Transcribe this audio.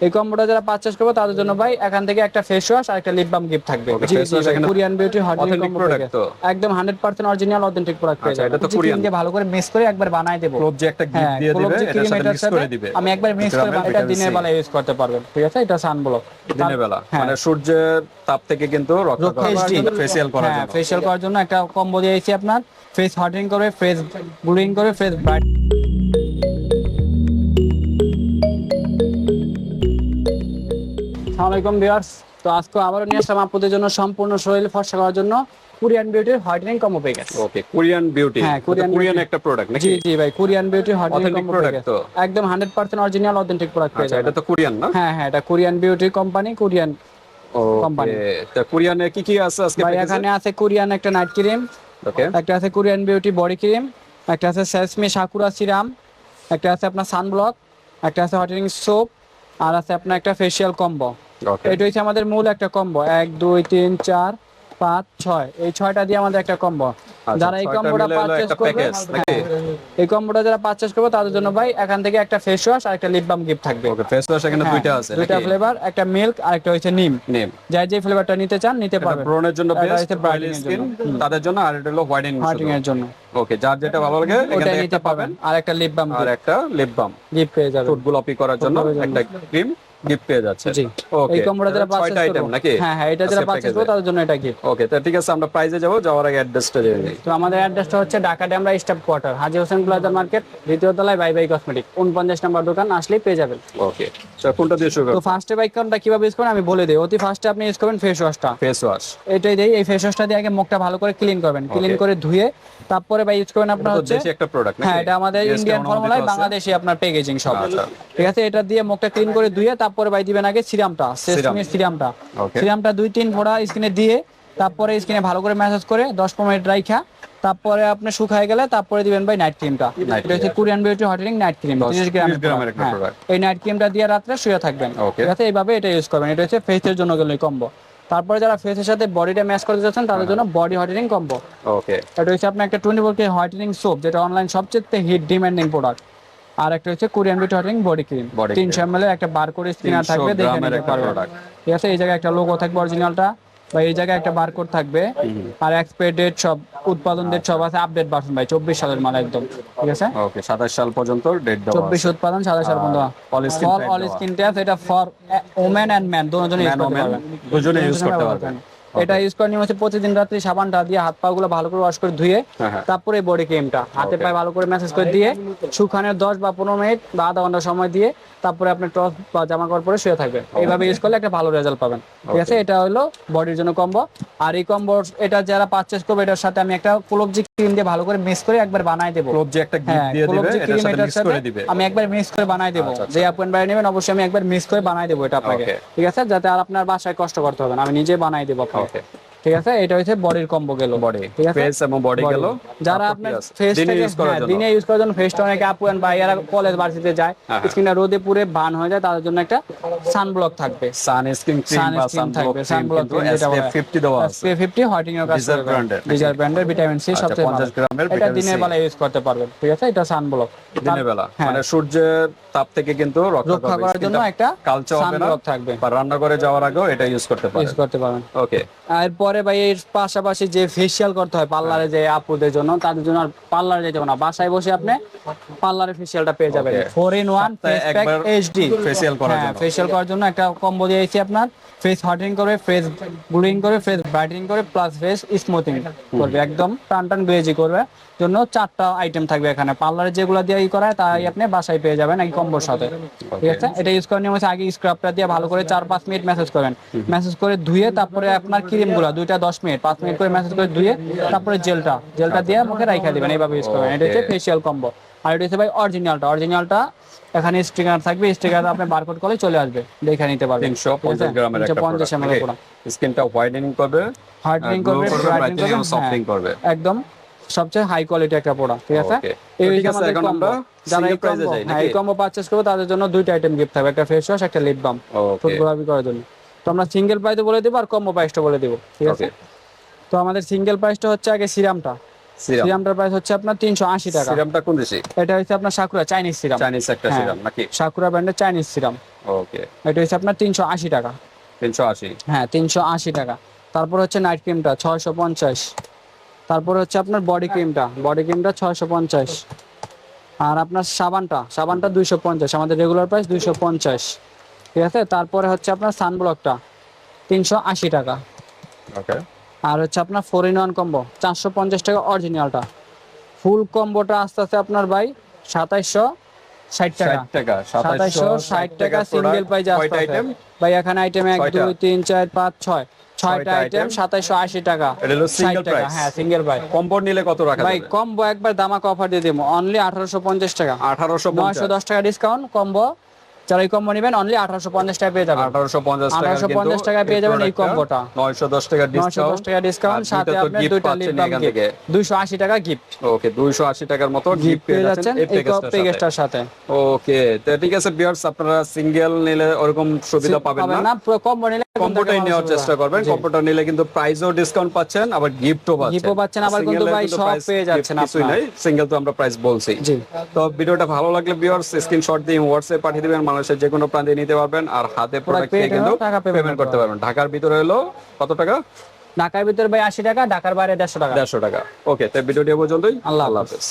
এই কম্বোটা যারা পারচেজ করবে তাদের জন্য ভাই এখান থেকে একটা ফেস ওয়াশ আর একটা লিপ বাম গিফট থাকবে। কোরিয়ান বিউটি হট product তো? একদম 100% অরিজিনাল অথেন্টিক প্রোডাক্ট পেয়ে আচ্ছা, এটা তো Korean। দিয়ে ভালো করে মিক্স করে একবার বানায় দেব। ক্লোব যে একটা গিফট হ্যাঁ দিয়ে দিবে যে এটার সাথে মিক্স করে দিবে। আমি একবার মিক্স করে এটা। দিনের বেলা ইউজ করতে পারবেন ঠিক আছে? এটা সান ব্লক দিনের বেলা। হ্যাঁ। মানে সূর্যের তাপ থেকে কিন্তু রক্ষা করার জন্য জন্য- ফেসিয়াল করার হ্যাঁ জন্য। ফেশিয়াল করার জন্য একটা কম্বো দিয়েছি আপনার। ফেস হটিং করে ফেস গ্লুইং করে ফেস ব্রাইট আলাইকুম ভিউয়ার্স। তো আজকে আবারও নিয়ে আসলাম আপনাদের জন্য সম্পূর্ণ শরীর ফর্সা করার জন্য কোরিয়ান বিউটির হোয়াইটেনিং কম্বো পেয়ে গেছে ওকে কোরিয়ান বিউটি হ্যাঁ, Korean কোরিয়ান একটা প্রোডাক্ট নাকি? জি জি ভাই কোরিয়ান বিউটি হোয়াইটেনিং কম্বো গেছে তো? একদম 100% অরিজিনাল অথেন্টিক প্রোডাক্ট পেয়ে আচ্ছা যাবেন। এটা তো কোরিয়ান না? হ্যাঁ হ্যাঁ এটা Korean beauty company Korean. Okay তা কোরিয়ানে কি কি আছে আজকে ভাই এখানে আছে কোরিয়ান একটা নাইট ক্রিম ওকে একটা আছে কোরিয়ান বিউটি বডি ক্রিম একটা আছে সেসমি সাকুরা সিরাম একটা আছে আপনার সানব্লক একটা আছে হোয়াইটেনিং সোপ আর আছে আপনার একটা ফেশিয়াল কম্বো এটা হচ্ছে আমাদের মূল একটা কম্বো এক দুই তিন চার পাঁচ ছয়। এই ছয়টা দিয়ে আমাদের একটা কম্বো যারা এই কম্বোটা পারচেজ করবে এই কম্বোটা যারা পারচেজ করবে তাদের জন্য ভাই এখান থেকে একটা ফেস ওয়াশ আর একটা লিপ বাম গিফট থাকবে। ওকে ফেস ওয়াশ এখানে হ্যাঁ, দুইটা আছে দুইটা ফ্লেভার একটা মিল্ক আর একটা হচ্ছে নিম নেম যার যে ফ্লেভারটা নিতে চান নিতে পারবেন ব্রনের জন্য বেস্ট অয়েলি স্কিন তাদের জন্য আর এটা হলো হোয়াইটেনিং এর জন্য। ওকে যার যেটা ভালো লাগে এখান থেকে নিতে একটা পাবেন। আর একটা লিপ বাম আর একটা লিপ বাম গিফট পেয়ে যাবেন। ঠোঁট গুলাপি করার জন্য করার জন্য। একটা ক্রিম গিফট পেয়ে যাচ্ছে। জি। ওকে এই কম্বোটা যারা পারচেজ আইটেম নাকি? হ্যাঁ হ্যাঁ এটা যারা পারচেজ করবে তাদের জন্য এটা গিফট ওকে তো ঠিক আছে আমরা প্রাইজে যাব যাওয়ার আগে অ্যাড্রেসটা জেনে নিই তো আমাদের অ্যাড্রেসটা হচ্ছে Dhaka Demra staff quarter Haji Hossain plaza market দ্বিতীয় তলায় বাই বাই কসমেটিক উনপঞ্চাশ নম্বর দোকান আসলেই পেয়ে যাবেন। ওকে তো কোনটা দিয়ে শুরু তো ফার্স্টে বাইক কারণটা কীভাবে ইউজ করবেন আমি বলে দিই। অতি ফার্স্টে আপনি ইউজ করবেন ফেস ওয়াশটা ফেস ওয়াশ এটাই দিই এই ফেস ওয়াশটা দিয়ে আগে মুখটা ভালো করে ক্লিন করবেন। ক্লিন করে ধুয়ে তারপরে ভাই ইউজ করবেন আপনার হচ্ছে একটা প্রোডাক্ট হ্যাঁ এটা আমাদের ইন্ডিয়ান ফর্মুলায়। বাংলাদেশি আপনার প্যাকেজিং সব। আচ্ছা। ঠিক আছে এটা দিয়ে মুখটা ক্লিন করে ধুয়ে তারপরে ভাই দিবেন আগে সিরামটা সেসমির সিরামটা. সিরামটা দুই তিন ফোঁটা স্কিনে দিয়ে তারপরে স্কিনে ভালো করে ম্যাসাজ করে দশ পনেরো মিনিট রাইখা তারপরে আপনি শুকায় গেলে তারপরে দিবেন ভাই নাইট ক্রিমটা। এটা হচ্ছে কোরিয়ান বিউটি হটিং নাইট ক্রিম 30 30 গ্রামের গ্রামের একটা হ্যাঁ। এই নাইট ক্রিমটা দিয়ে রাত্রে শুয়ে থাকবেন। আছে এইভাবে এটা ইউজ করবেন। এটা হচ্ছে ফেসের জন্য গেলে কম্বো তারপরে যারা ফেসের সাথে বডিটা ম্যাচ করতে যাচ্ছেন তাদের জন্য বডি হটিং কম্বো ওকে এটা হচ্ছে আপনার একটা twenty four K whitening soap যেটা অনলাইন সবচেয়ে হিট ডিমান্ডিং প্রোডাক্ট আর একটা হচ্ছে Korean beauty whitening body cream তিনশো এম একটা বার করে স্ক্রিনার থাকবে দেখে নিতে পারবেন ঠিক আছে এই জায়গায় একটা লোগো থাকবে অরিজিনালটা বা এই জায়গায় একটা বারকোড থাকবে। আর এক্সপায়ার ডেট সব উৎপাদন ডেট সব আছে আপডেট ভার্সন ভাই চব্বিশ সালের মাল একদম। ঠিক আছে? ওকে 27 সাল পর্যন্ত ডেট উৎপাদন সাদা সাল বন্ধু all skin for all skin এটা ফর ওমেন এন্ড ম্যান দুজনে ইউজ করতে পারবেন। দুজনে করতে পারবেন। এটা ইউজ করার নিয়ম হচ্ছে প্রতিদিন রাত্রি সাবানটা দিয়ে হাত পা গুলো ভালো করে ওয়াশ করে ধুয়ে হ্যাঁ, হ্যাঁ। তারপরে বডি ক্রিমটা হাতে পায়ে ভালো করে ম্যাসেজ করে দিয়ে শুকানোর দশ বা পনেরো মিনিট বা আধা ঘণ্টা সময় দিয়ে তারপরে আপনি টস বা জামা কাপড় পরে শুয়ে থাকবেন। এইভাবে ইউজ করলে একটা ভালো রেজাল্ট পাবেন। ঠিক আছে? এটা হলো বডির জন্য কম্বো আর এই কম্বো এটা যারা পারচেস করবে এটার সাথে আমি একটা ক্লোবজি ক্রিম দিয়ে ভালো করে মিক্স করে একবার বানাই দেবো। ক্লোব যে একটা গিফট হ্যাঁ দিয়ে দিবে ক্লোবজি এটার ক্রিম সাথে এটার মিক্স সাথে করে দিবে। আমি একবার মিক্স করে বানাই দেবো। আচ্ছা, আচ্ছা। যে আপনি বাইরে নেবেন অবশ্যই আমি একবার মিক্স করে বানাই দেবো এটা আপনাকে। ঠিক আছে? যাতে আর আপনার বাসায় কষ্ট করতে হবে না। আমি নিজে বানাই দেবো আপনাকে। ওকে ঠিক আছে? এটা হচ্ছে বডির কম্বো গেল। বডি ঠিক আছে? ফেস এবং বডি গেল। যারা আপনার ফেস দিনে ইউজ করার হ্যাঁ, জন্য। দিনে ইউজ করার জন্য ফেসটা অনেকে আপুয়ান বা এরা কলেজ ভার্সিটিতে যায় হ্যাঁ। স্কিনটা রোদে পুরে বান হয়ে যায় তাদের জন্য একটা সানব্লক থাকবে। সান স্কিন ক্রিম বা সানব্লক। SPF 50 দেওয়া আছে। 50 হোয়াইটিং এর কাজ ডিজার ব্র্যান্ডের ভিটামিন সি সবচেয়ে 50 গ্রামের এটা দিনের। বেলা ইউজ করতে পারবেন ঠিক আছে? এটা সানব্লক দিনের বেলা হ্যাঁ। মানে সূর্যের তাপ থেকে কিন্তু রক্ষা করার জন্য একটা কালচে হবে না থাকবে। বা রান্না করে যাওয়ার আগেও এটা ইউজ করতে ইউজ পারেন। করতে পারবেন। ওকে এরপরে ভাই এর পাশাপাশি যে ফেসিয়াল করতে হয় পার্লারে যে আপুদের জন্য তাদের জন্য আর পার্লারে যেতে হবে না। বাসায় বসে আপনি পার্লারে ফেসিয়ালটা পেয়ে যাবেন। Four in one HD facial করার জন্য। ফেসিয়াল করার জন্য একটা কম্বো দিয়েছি আপনার। ফেস হটিং করে ফেস গ্লুইং করে ফেস ব্রাইটেনিং করে প্লাস ফেস স্মুথিং করবে। একদম টান টান বেজি করবে। জন্য চারটা আইটেম থাকবে এখানে। পার্লারে যেগুলো দিয়ে ই করায় তাই আপনি বাসায় পেয়ে যাবেন এই কম্বোর সাথে। ঠিক আছে? এটা ইউজ করার নিয়ম হচ্ছে আগে স্ক্রাবটা দিয়ে ভালো করে চার পাঁচ মিনিট মেসেজ করেন। মেসেজ করে ধুয়ে তারপরে আপনার ক্রিমগুলা দুইটা দশ মিনিট পাঁচ মিনিট করে মেসেজ করে ধুয়ে তারপরে জেলটা জেলটা দিয়ে মুখে রাইখা দিবেন এইভাবে ইউজ করবেন। এটা হচ্ছে ফেসিয়াল কম্বো আর এটা হচ্ছে ভাই অরিজিনালটা অরিজিনালটা এখানে স্টিকার থাকবে স্টিকার আপনি বারকোড করলে চলে আসবে। দেখে নিতে পারবেন। 350 গ্রামের একটা পঞ্চাশ এম এল পুরো স্কিনটা হোয়াইটেনিং করবে হার্ডনিং করবে এবং করবে, হ্যাঁ, করবে। একদম সবচেয়ে হাই কোয়ালিটি একটা প্রোডাক্ট ঠিক আছে. এই আমাদের। আমরা যারা এই যাই হ্যাঁ, এই কম্বো পারচেজ করবে তাদের জন্য দুইটা আইটেম গিফট থাকবে একটা ফেস ওয়াশ একটা লিপ বাম ঠোঁট গোলাপি করার জন্য। তো আমরা সিঙ্গেল প্রাইসে বলে দেবো আর কম্বো প্রাইসটা বলে দেবো ঠিক আছে? তো আমাদের সিঙ্গেল প্রাইসটা হচ্ছে আগে সিরামটা। সিরাম। সিরামটার প্রাইস হচ্ছে আপনার তিনশো আশি টাকা। সিরামটা কোন দেশি? এটা হচ্ছে আপনার সাকুরা চাইনিজ সিরাম। চাইনিজ একটা হ্যাঁ। সিরাম নাকি? সাকুরা ব্র্যান্ডের চাইনিজ সিরাম। ওকে এটা হচ্ছে আপনার তিনশো আশি টাকা। তিনশো আশি? হ্যাঁ তিনশো আশি টাকা। তারপর হচ্ছে নাইট ক্রিমটা ছয়শো পঞ্চাশ। তারপর হচ্ছে আপনার বডি ক্রিমটা বডি ক্রিমটা ছয়শো পঞ্চাশ। আর আপনার সাবানটা সাবানটা দুইশো পঞ্চাশ। আমাদের রেগুলার প্রাইস দুইশো পঞ্চাশ। ঠিক আছে? তারপরে হচ্ছে আপনার সানব্লকটা তিনশো আশি টাকা। আর হচ্ছে আপনার ফোর ইন ওয়ান কম্বো চারশো পঞ্চাশ টাকা অরিজিনালটা ফুল কম্বোটা আস্তে আস্তে আপনার ভাই সাতাইশশো ষাট টাকা। সাতাইশশো ষাট টাকা সিঙ্গেল কয়টা আইটেম ভাই এখানে আইটেম এক দুই তিন চার পাঁচ ছয়। ছয়টা আইটেম? সাতাইশশো আশি টাকা। এটা হলো 60 single টাকা, price? হ্যাঁ সিঙ্গেল ভাই কম্বো নিলে কত রাখা ভাই কম্বো একবার দামাক অফার দিয়ে দেবো। অনলি আঠারোশো পঞ্চাশ টাকা। আঠারোশো নয়শো দশ টাকা ডিসকাউন্ট কম্বো যারা এই কম্বো নেবেন অনলি আঠারোশো পঞ্চাশ টাকা পেয়ে যাবেন। আঠারোশো পঞ্চাশ আঠারোশো পঞ্চাশ টাকা পেয়ে যাবেন এই কম্বোটা। 910 টাকা নয়শো দশ টাকা ডিসকাউন্ট সাথে আপনার দুইটা দুইশো আশি টাকা গিফট ওকে 280 টাকার মতো গিফট পেয়ে যাচ্ছেন এই প্যাকেজটার সাথে। ওকে তো ঠিক আছে বিয়ার্স আপনারা সিঙ্গেল নিলে ওরকম সুবিধা পাবেন না। কম্বো নিলে কম্বোটাই নেওয়ার চেষ্টা করবেন। কম্বোটা নিলে কিন্তু প্রাইসও ডিসকাউন্ট পাচ্ছেন আবার গিফটও পাচ্ছেন। Gift ও পাচ্ছেন, আবার কিন্তু ভাই সব পেয়ে যাচ্ছেন কিছুই নাই সিঙ্গেল তো আমরা প্রাইস বলছি। তো ভিডিওটা ভালো লাগলে ভিউয়ার্স স্ক্রিনশট দিয়ে হোয়াটসঅ্যাপ পাঠিয়ে দিবেন মানুষের যে কোনো প্রান্তে নিতে পারবেন আর হাতে প্রোডাক্ট পেয়ে কিন্তু পেমেন্ট করতে পারবেন। ঢাকার ভিতরে হলো কত টাকা? ঢাকার ভিতরে ভাই আশি টাকা ঢাকার বাইরে দেড়শো টাকা। দেড়শো টাকা। ওকে তো ভিডিওটি পর্যন্তই। আল্লাহ আল্লাহ। হাফেজ।